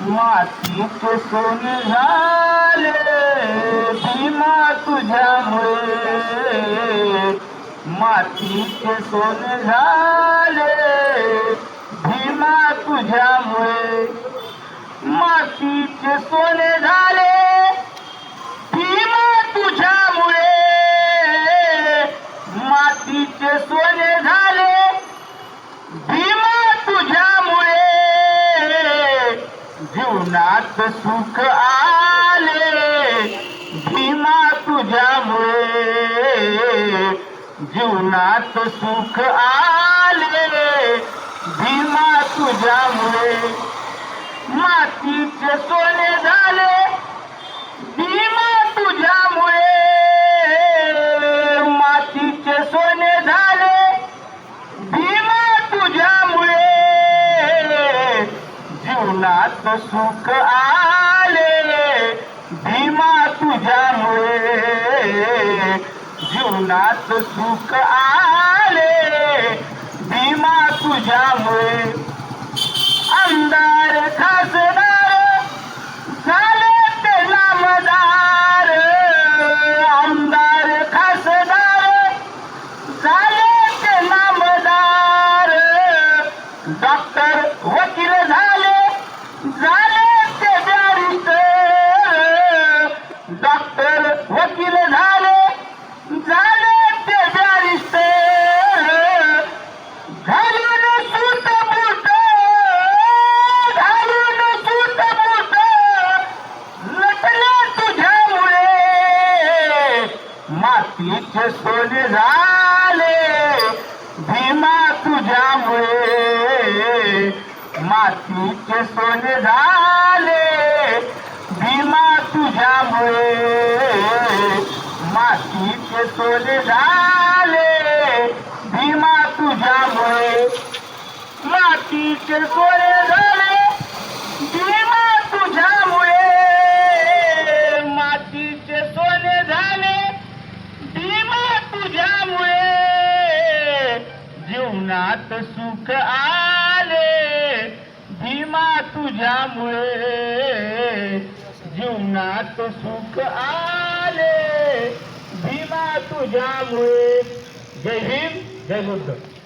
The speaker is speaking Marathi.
मातीचे सोने झाले भीमा तुझ्यामुळे. मातीचे सोने झाले भीमा तुझ्यामुळे. मातीचे सोने झाले जीवनात सुख आले भीमा तुझ्यामुळे. जीवनात सुख आले भीमा तुझ्यामुळे. मातीचे सोने झाले जीवनात सुख आले भीमा तुझ्यामुळे. जीवनात सुख आले भीमा तुझ्यामुळे. आमदार खासदार झाले ते नामदार आमदार खासदार झाले ते नामदार डॉक्टर मातीचे सोने झाले. भीमा तुझ्यामुळे मातीचे सोने झाले. भीमा तुझ्यामुळे मातीचे सोने झाले. भीमा तुझ्यामुळे मातीचे सोने जीवनात सुख आले भीमा तुझ्यामुळे. जीवनात सुख आले भीमा तुझ्यामुळे. जय भीम जय बुद्ध.